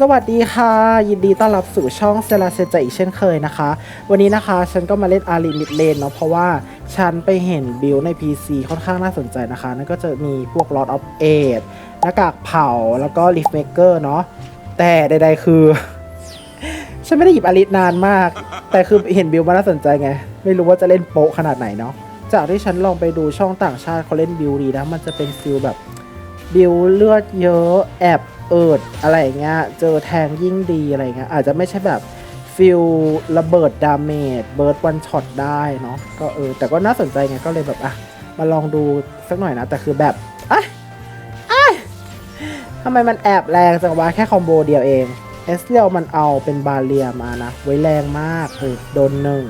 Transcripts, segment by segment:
สวัสดีค่ะ ยินดีต้อนรับสู่ช่องเซลาเซจอีกเช่นเคยนะคะ วันนี้นะคะฉันก็มาเล่นอารีมิดเลนเนาะเพราะว่าฉันไปเห็นบิลใน PC ค่อนข้างน่าสนใจนะคะ นั่นก็จะมีพวก Lord of a i d หน้ากากเผาแล้วก็ Leaf Maker เนาะแต่ใดๆคือ ฉันไม่ได้หยิบอารินานมาก แต่คือเห็นบิลมาน่าสนใจไง ไม่รู้ว่าจะเล่นโป๊ะขนาดไหนเนาะจากที่ฉันลองไปดูช่องต่างชาติเขาเล่นบิลดีนะมันจะเป็นฟิลแบบบิวเลือดเยอะแอบ เอิดอะไรอย่างเงี้ยเจอแทงยิ่งดีอะไรเงี้ยอาจจะไม่ใช่แบบฟิลระเบิดดาเมจเบิร์ดวันช็อตได้เนาะก็เออแต่ก็น่าสนใจไงก็เลยแบบอะมาลองดูสักหน่อยนะ แต่คือแบบอะอะทำไมมันแอบแรงจังวะแค่คอมโบเดียวเองเอสเรียลมันเอาเป็นบาเรียมานะ ไว้แรงมากเออโดนหนึ่ง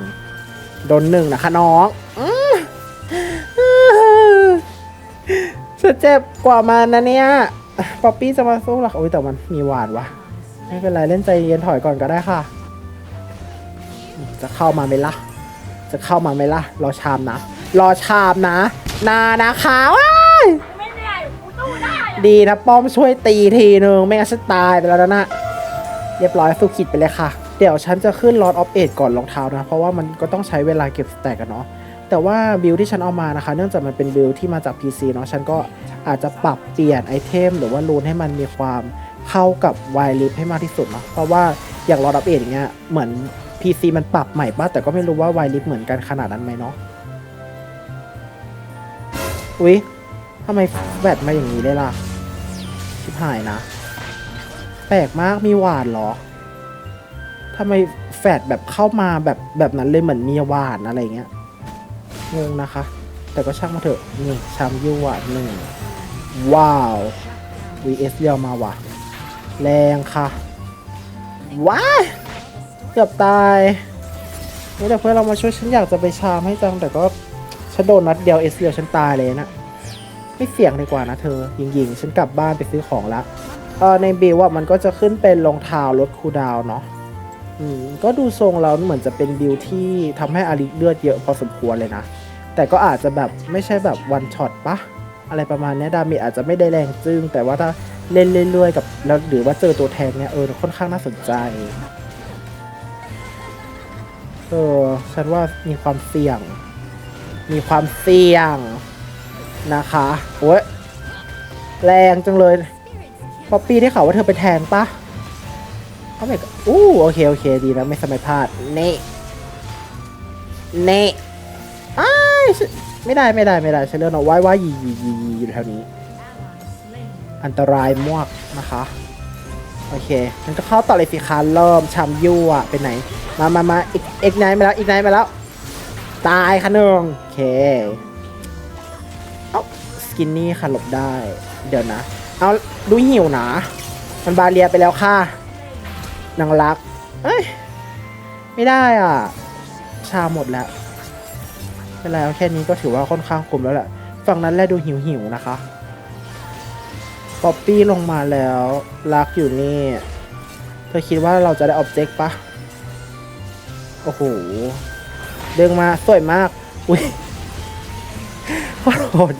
โดนหนึ่งนะคะน้องอื้ออื้อฉันเจ็บกว่ามันนะเนี่ย ป๊อปปี้จะมาสู้หรอโอ้ยแต่มันมีหวานวะไม่เป็นไรเล่นใจเย็นถอยก่อนก็ได้ค่ะ จะเข้ามาไหมล่ะ จะเข้ามาไหมล่ะ รอชามนะ รอชามนะ นานะคะว้ายไม่เหนื่อยกูสู้ได้อะดีนะป้อมช่วยตีทีนึงไม่งั้นฉันตายไปแล้วนะเรียบร้อยสู้ขิดไปเลยค่ะ เดี๋ยวฉันจะขึ้น Lord of Age ก่อนรองเท้านะ เพราะว่ามันก็ต้องใช้เวลาเก็บสแต็กกันเนาะ แต่ว่าบิลที่ฉันเอามานะคะ เนื่องจากมันเป็นบิลที่มาจาก PC เนาะฉันก็อาจจะปรับเปลี่ยนไอเทมหรือว่ารูนให้มันมีความเข้ากับไวลิฟให้มากที่สุดเนาะเพราะว่าอย่าง Lord of Age อย่างเงี้ยเหมือน PC มันปรับใหม่ป่ะแต่ก็ไม่รู้ว่าไวลิฟเหมือนกันขนาดนั้นไหมเนาะอุ๊ยทำไมแบตมาอย่างนี้เลยล่ะ ชิบหายนะ แปลกมากมีหวานเหรอทำไมแฟดแบบเข้ามาแบบแบบนั้นเลยเหมือนมีหวานอะไรเงี้ย งงนะคะ แต่ก็ช่างมาเถอะ นี่ชามยูวานหนึ่ง ว้าว vs เรียวมาว่ะ แรงค่ะ ว้าเกือบตายเฮ้ยแต่เพื่อนเรามาช่วยฉันอยากจะไปชามให้จัง แต่ก็ฉันโดนนัดเดียวเอสเรียวฉันตายเลยนะไม่เสี่ยงดีกว่านะเธอ ยิงๆ ฉันกลับบ้านไปซื้อของละเออในบิลว่ามันก็จะขึ้นเป็นรองเท้าลดคูดาวเนาะ อืมก็ดูทรงแล้วเหมือนจะเป็นบิลที่ทำให้อาริเลือดเยอะพอสมควรเลยนะ แต่ก็อาจจะแบบไม่ใช่แบบวันช็อตปะอะไรประมาณนี้ดาเมจอาจจะไม่ได้แรงจึ้งแต่ว่าถ้าเล่นเรื่อยๆกับแล้วหรือว่าเจอตัวแทนเนี่ยเออค่อนข้างน่าสนใจเออฉันว่ามีความเสี่ยง มีความเสี่ยงนะคะโอ้ยแรงจังเลยป๊อปปี้ได้ข่าวว่าเธอไปแทงปะ เขาไม่อู้โอเค โอเค ดีนะไม่สมัยพลาด เน่เน่อ้ายไม่ได้ไม่ได้ไม่ได้ฉันเลือกเอาไว้ไว่ายียียียีอยู่แถวนี้ อันตรายมากนะคะ โอเคฉันจะเข้าต่อเลยสิคะเริ่มชามยั่วไปไหน มามามาอีกอีกไนมาแล้วอีกไหนมาแล้ว ตายค่ะหนึ่งโอเค เอ้าสกินนี่ค่ะหลบได้ เดี๋ยวนะ เอาดูหิวนะ มันบาเรียไปแล้วค่ะ นางรัก เอ้ย ไม่ได้อะ ชาหมดแล้วเป็นไรเอาแค่นี้ก็ถือว่าค่อนข้างคุ้มแล้วแหละ ฝั่งนั้นแลดูหิวหิวนะคะ ป๊อปปี้ลงมาแล้ว รักอยู่นี่ เธอคิดว่าเราจะได้ออบเจกต์ปะ โอ้โห เดึงมาสวยมาก อุ้ยขอโทษ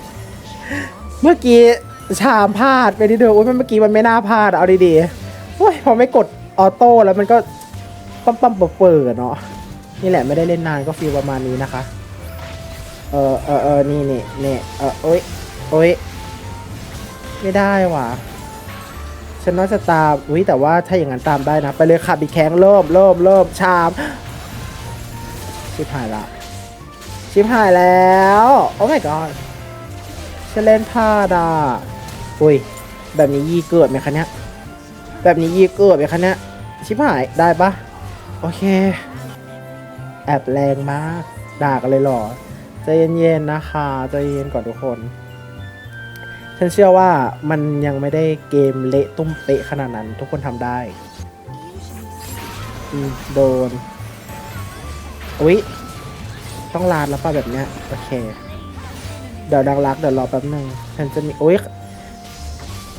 เมื่อกี้ชามพลาดไปนิดเดียวโอ้ยเมื่อกี้มันไม่น่าพลาดเอาดีๆโอ้ยพอไม่กด ออโต้แล้วมันก็ปั๊มปั๊มเปิดเปิดเนาะนี่แหละไม่ได้เล่นนานก็ฟีลประมาณนี้นะคะ เออเออเออนี่นี่นี่เออโอ้ยโอ้ยไม่ได้ว่ะฉันว่าจะตามอุ้ยแต่ว่าถ้าอย่างนั้นตามได้นะ ไปเลยค่ะบีแข้งเริ่มเริ่มเริ่มชาม ชิบหายละ ชิบหายแล้ว โอ้ my god จะเล่นพลาดอะอุ้ย แบบนี้ยี่เกิดไหมคะเนี่ย แบบนี้ยีเกิดไหมคะเนี่ยชิบหายได้ปะโอเค แอบแรงมาก ด่ากันเลยหรอใจเย็นๆนะคะใจเย็นก่อนทุกคน ฉันเชื่อว่ามันยังไม่ได้เกมเละตุ้มเปะขนาดนั้น ทุกคนทำได้โดนอุ๊ยต้องลาดแล้วป่ะแบบเนี้ย โอเค เดี๋ยวดังรักเดี๋ยวรอแป๊บนึงฉันจะมีอุ๊ย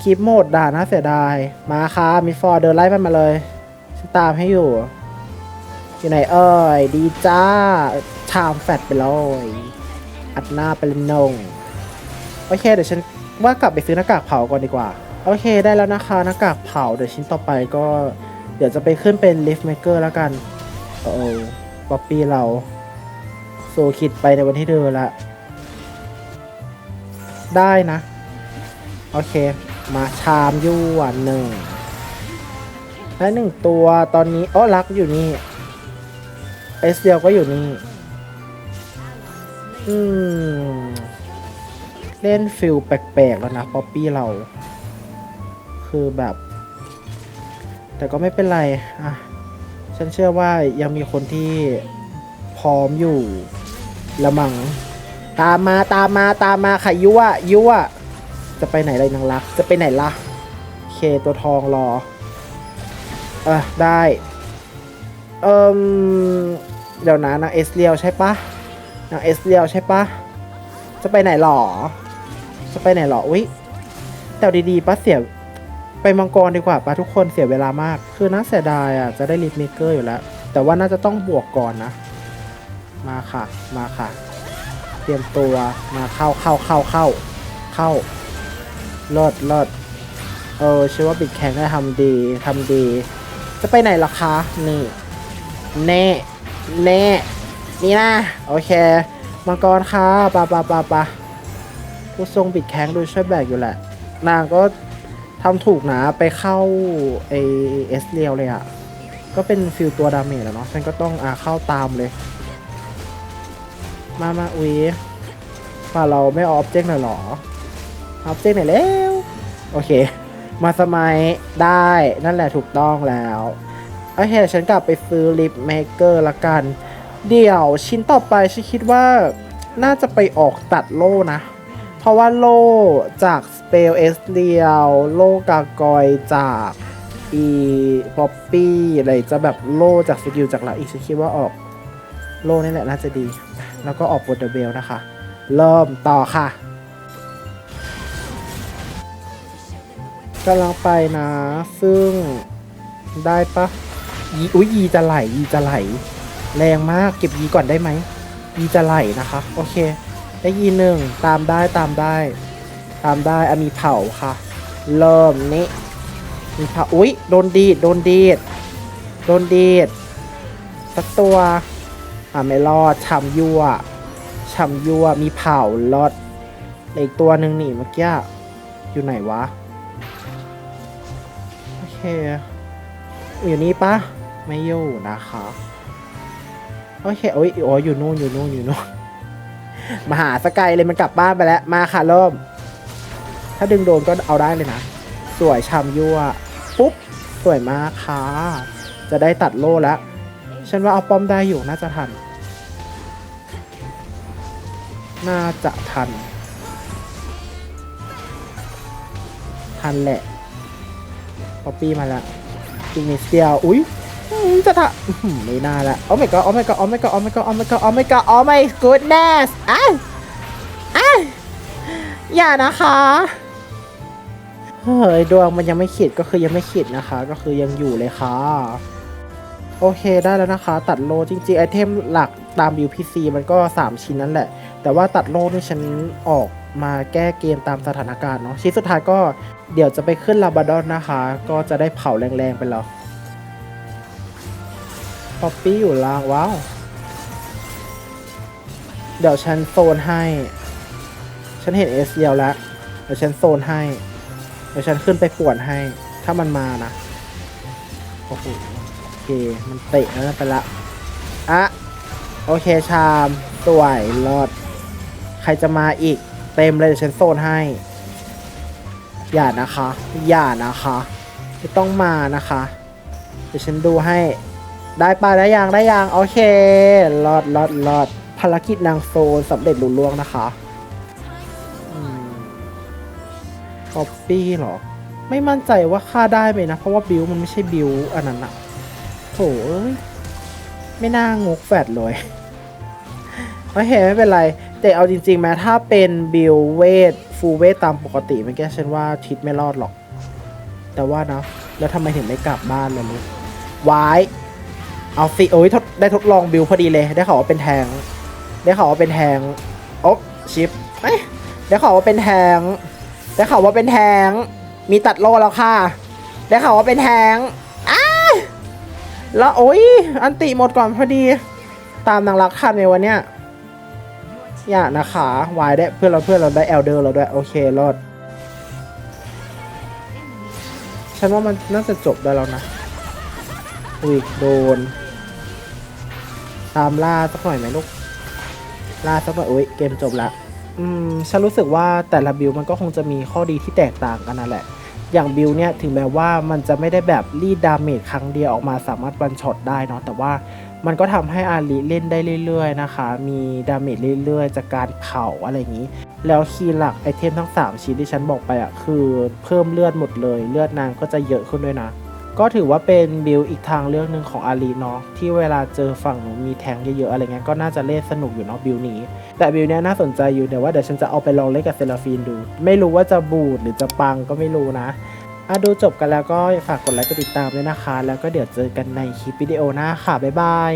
คลิปโหมดด่าน่าเสียดาย มาค่ะมีฟอร์เดินไล่มันมาเลยฉันตามให้อยู่ อยู่ไหนเอ่ยดีจ้าชามแฟดไปเลยอัดหน้าไปเลยนงโอเค เดี๋ยวฉันว่ากลับไปซื้อหน้ากากเผาก่อนดีกว่า โอเคได้แล้วนะคะหน้ากากเผาเดี๋ยวชิ้นต่อไปก็ เดี๋ยวจะไปขึ้นเป็นลิฟต์เมเกอร์แล้วกัน โอ้ป๊อปปี้เราโซคิดไปในวันที่เดินละ ได้นะ โอเค มาชามยั่วหนึ่งและหนึ่งตัวตอนนี้อ๋อรักอยู่นี่เอสเดียวก็อยู่นี่ อืม เล่นฟิลแปลกๆแล้วนะป๊อปปี้เรา คือแบบ แต่ก็ไม่เป็นไร อะ ฉันเชื่อว่ายังมีคนที่พร้อมอยู่ ละมัง ตามมาตามมาตามมาค่ะยั่วยั่ว จะไปไหนเลยนางรัก จะไปไหนล่ะเคตัวทองรอ เออได้ เอิมเดี๋ยวนะนางเอสเรียวใช่ปะนางเอสเรียวใช่ปะจะไปไหนหรอ จะไปไหนหรอ อุ้ยแต่ดีๆปะเสียไปมังกรดีกว่าปะทุกคนเสียเวลามาก คือน่าเสียดายอะ จะได้ลิฟเมเกอร์อยู่แล้ว แต่ว่าน่าจะต้องบวกก่อนนะ มาค่ะ มาค่ะ เตรียมตัว มาเข้าเข้าเข้าเข้าเข้า ลิศเลิศเออเชื่อว่าบิดแข็งได้ทำดีทำดี จะไปไหนล่ะคะ นี่ แน่แน่นี่นะ โอเค มังกรค่ะปะปะปะปะผู้ทรงบิดแข็งดูช่วยแบกอยู่แหละ นางก็ทำถูกนะ ไปเข้าไอเอสเรียวเลยอะ่ะก็เป็นฟิลตัวดาเมจแล้วเนาะฉันก็ต้องอาเข้าตามเลย มามาอุ้ยป่าเราไม่ออฟเจกต์หน่อยเหรอ ออฟเจกต์หนแล้ว โอเค มาสมัยได้นั่นแหละถูกต้องแล้ว โอเคฉันกลับไปซื้อลิปเมเกอร์ละกัน เดี๋ยวชิ้นต่อไปฉันคิดว่าน่าจะไปออกตัดโล่นะ เพราะว่าโล่จากสเปลเอสเดียว โล่กากอยจากอีป๊อปปี้อะไรจะแบบโล่จากสกิลจากหลักอีกฉันคิดว่าออกโล่นี่แหละน่าจะดี แล้วก็ออกโปรเตเบลนะคะ เริ่มต่อค่ะ กำลังไปนะ ซึ่งได้ปะยีอุ้ยยีจะไหลยีจะไหล แรงมากเก็บยีก่อนได้ไหมยีจะไหลนะคะ โอเค ได้ยีหนึ่งตามได้ตามได้ ตามได้อะมีเผาค่ะ เริ่มนี้มีเผาอุ้ยโดนดีดโดนดีดโดนดีดสักตัวอ่าไม่รอดฉ่ำยั่วฉ่ำยั่วมีเผารอดเลืออีกตัวหนึ่งนี่เมื่อกี้อยู่ไหนวะ เค อยู่นี่ปะไม่อยู่นะคะ โอเคโอ้ยโอ้ยอยู่นู่นอยู่นู่นอยู่นู่นมาหาสกายเลยมันกลับบ้านไปแล้ว มาค่ะเริ่ม ถ้าดึงโดนก็เอาได้เลยนะ สวยชามยั่ว ปุ๊บ สวยมากค่ะ จะได้ตัดโล่แล้ว ฉันว่าเอาป้อมได้อยู่น่าจะทัน น่าจะทัน ทันแหละ อปปี้มาแล้วอีกนิดเดียวอุ้ยจะทะไม่น่าละโอ้ my god โอ้ my god โอ้ my god โอ้ my god โอ้ my god โอ้ my god โอ้ my goodness อ้าวอ้าวอย่านะคะเฮ้ยดวงมันยังไม่ขีดก็คือยังไม่ขีดนะคะ ก็คือยังอยู่เลยค่ะ โอเคได้แล้วนะคะ ตัดโลจริงๆ ไอเทมหลักตาม UPC มันก็ 3 ชิ้นนั่นแหละ แต่ว่าตัดโลนี่ฉันออก มาแก้เกมตามสถานการณ์เนาะชิ้นสุดท้ายก็เดี๋ยวจะไปขึ้นลาบาดอนนะคะ ก็จะได้เผาแรงๆไปแล้วป๊อปปี้อยู่ล่างว้าว เดี๋ยวฉันโซนให้ ฉันเห็นเอสเดียวแล้ว เดี๋ยวฉันโซนให้ เดี๋ยวฉันขึ้นไปป่วนให้ ถ้ามันมานะ โอ้โหโอเค มันเตะแล้วไปละ อะ โอเคชามสวยรอด ใครจะมาอีก เต็มเลยเดี๋ยวฉันโซนให้ อย่านะคะ อย่านะคะไม่ต้องมานะคะ เดี๋ยวฉันดูให้ ได้ปะได้ยังได้ยังโอเครอดรอดรอดภารกิจนางโซนสำเร็จลุล่วงนะคะป๊อปปี้หรอ ไม่มั่นใจว่าค่าได้ไหมนะ เพราะว่าบิวมันไม่ใช่บิวอันนั้นอะโถไม่น่างกแฟดเลย โอเค ไม่เป็นไร แต่เอาจริงๆแม้ถ้าเป็นบิลเวทฟูเวทตามปกติมื่อกี้ฉันว่าทิศไม่รอดหรอก แต่ว่าเนาะแล้วทำไมถึงไม่กลับบ้านเลยลูกวายเอาสิโอ้ยทดได้ทดลองบิลพอดีเลย ได้ข่าวว่าเป็นแทง ได้ข่าวว่าเป็นแทงโอ๊บชิปเอ้ยได้ข่าวว่าเป็นแทง ได้ข่าวว่าเป็นแทง มีตัดโลแล้วค่ะ ได้ข่าวว่าเป็นแทงอ้าแล้วโอ้ยอันติหมดก่อนพอดี ตามนางรักทันในวันเนี้ย อย่านะคะวายได้เพื่อนเราเพื่อนเราได้เอลเดอร์เราด้วยโอเครอดฉันว่ามันน่าจะจบได้แล้วนะอุ้ยโดน ตามล่าสักหน่อยไหมลูกล่าสักหน่อยอุ้ยเกมจบละอืมฉันรู้สึกว่าแต่ละบิลมันก็คงจะมีข้อดีที่แตกต่างกันนั่นแหละ อย่างบิลเนี่ยถึงแม้ว่ามันจะไม่ได้แบบรีดดาเมจครั้งเดียวออกมาสามารถวันช็อตได้เนาะแต่ว่า มันก็ทำให้อาลีเล่นได้เรื่อยๆนะคะ มีดาเมจเรื่อยๆ จากการเผาอะไรอย่างนี้ แล้วคีย์หลักไอเทมทั้ง 3 ชิ้นที่ฉันบอกไปอะคือเพิ่มเลือดหมดเลย เลือดนางก็จะเยอะขึ้นด้วยนะ ก็ถือว่าเป็นบิลอีกทางเลือกหนึ่งของอาลีเนาะที่เวลาเจอฝั่งมีแทงเยอะๆอะไรเงี้ยก็น่าจะเล่นสนุกอยู่เนาะบิลนี้ แต่บิลเนี้ยน่าสนใจอยู่เดี๋ยวว่าเดี๋ยวฉันจะเอาไปลองเล่นกับเซราฟีนดู ไม่รู้ว่าจะบูดหรือจะปังก็ไม่รู้นะ อะดูจบกันแล้วก็ฝากกดไลค์กดติดตามด้วยนะคะ แล้วก็เดี๋ยวเจอกันในคลิปวิดีโอหน้าค่ะ บ๊ายบาย